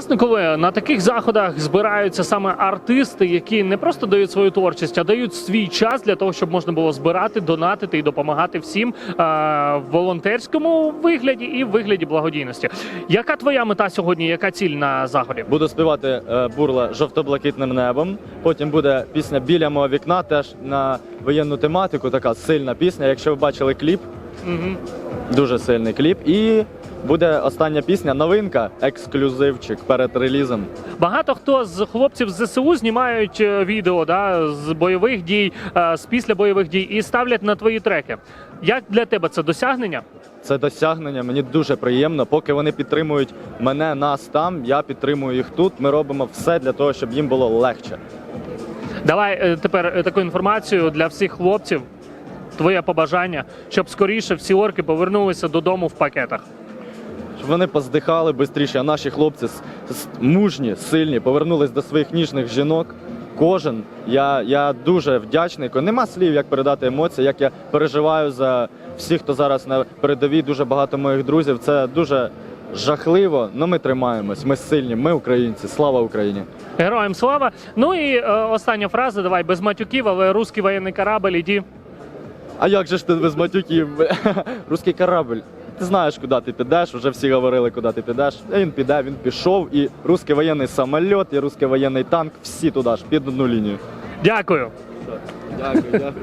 Власне, коли на таких заходах збираються саме артисти, які не просто дають свою творчість, а дають свій час для того, щоб можна було збирати, донатити і допомагати всім е, в волонтерському вигляді і в вигляді благодійності. Яка твоя мета сьогодні? Яка ціль на заході? Буду співати е, бурла жовто-блакитним небом. Потім буде пісня біля мого вікна, теж на воєнну тематику. Така сильна пісня. Якщо ви бачили кліп, Угу. дуже сильний кліп. І буде остання пісня, новинка, ексклюзивчик перед релізом. Багато хто з хлопців з ЗСУ знімають е, відео да, з бойових дій, е, з після бойових дій і ставлять на твої треки. Як для тебе це досягнення? Це досягнення. Мені дуже приємно. Поки вони підтримують мене, нас там. Я підтримую їх тут. Ми робимо все для того, щоб їм було легше. Давай е, тепер таку інформацію для всіх хлопців. Твоє побажання, щоб скоріше всі орки повернулися додому в пакетах. Щоб вони поздихали швидше, а наші хлопці мужні, сильні, повернулись до своїх ніжних жінок. Кожен, я, я дуже вдячний. Нема слів, як передати емоції, як я переживаю за всіх, хто зараз на передовій, дуже багато моїх друзів. Це дуже жахливо, але ми тримаємось. Ми сильні, ми українці. Слава Україні! Героям слава! Ну і е, остання фраза. Давай без матюків, але русський воєнний корабль, іді. А як же ж ти без матюків? Руський корабль. Ти знаєш, куди ти підеш, вже всі говорили, куди ти підеш. А Він піде, він пішов, і русський воєнний самоліт, і русський воєнний танк, всі туди ж, під одну лінію. Дякую. Дякую, дякую.